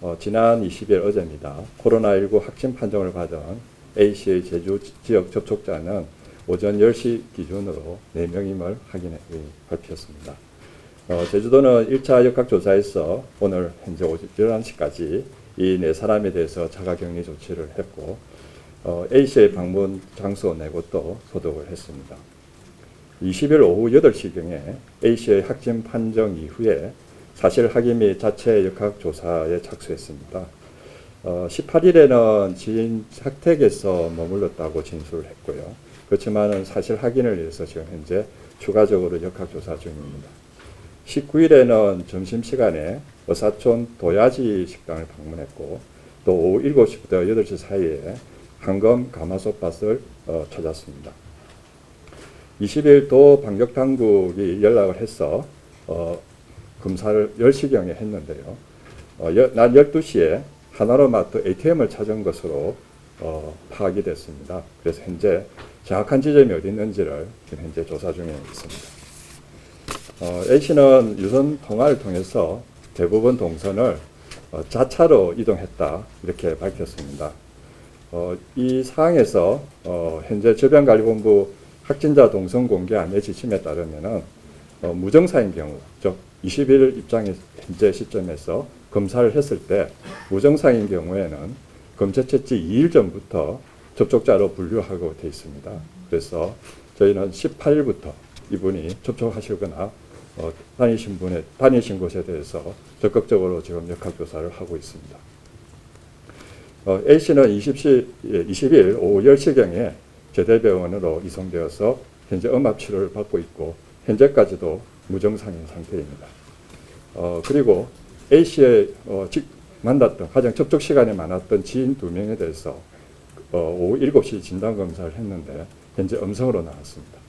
어, 지난 20일 어제입니다. 코로나19 확진 판정을 받은 A씨의 제주 지- 지역 접촉자는 오전 10시 기준으로 4명임을 확인해 예, 밝혔습니다. 어, 제주도는 1차 역학조사에서 오늘 현재 오전 11시까지 이 네 사람에 대해서 자가격리 조치를 했고 어, A씨의 방문 장소 네 곳도 소독을 했습니다. 20일 오후 8시경에 A씨의 확진 판정 이후에 사실 및 자체 역학 조사에 착수했습니다. 어, 18일에는 지인 사택에서 머물렀다고 진술을 했고요. 그렇지만은 사실 확인을 위해서 지금 현재 추가적으로 역학 조사 중입니다. 19일에는 점심시간에 어사촌 도야지 식당을 방문했고 또 오후 7시부터 8시 사이에 황금 가마솥밭을 어, 찾았습니다. 20일 도 방역 당국이 연락을 해서 어, 검사를 10시경에 했는데요. 어, 여- 낮 12시에 하나로마트 ATM을 찾은 것으로 어, 파악이 됐습니다. 그래서 현재 정확한 지점이 어디 있는지를 지금 현재 조사 중에 있습니다. 어, A씨는 유선 통화를 통해서 대부분 동선을 어, 자차로 이동했다 이렇게 밝혔습니다. 어, 이 사항에서 어, 현재 질병관리본부 확진자 동선 공개 안내 지침에 따르면은 어, 무증상인 경우, 즉 20일 입장의 현재 시점에서 검사를 했을 때 무증상인 경우에는 검체 채취 2일 전부터 접촉자로 분류하고 되어 있습니다. 그래서 저희는 18일부터 이분이 접촉하시거나 어, 다니신 분의 다니신 곳에 대해서 적극적으로 지금 역학 조사를 하고 있습니다. 어, A 씨는 20시, 예, 20일 오후 10시경에 제대병원으로 이송되어서 현재 음압 치료를 받고 있고 현재까지도 무증상인 상태입니다. 어, 그리고 A 씨의 어, 직, 만났던 가장 접촉 시간이 많았던 지인 두 명에 대해서 어, 오후 7시 진단 검사를 했는데 현재 음성으로 나왔습니다.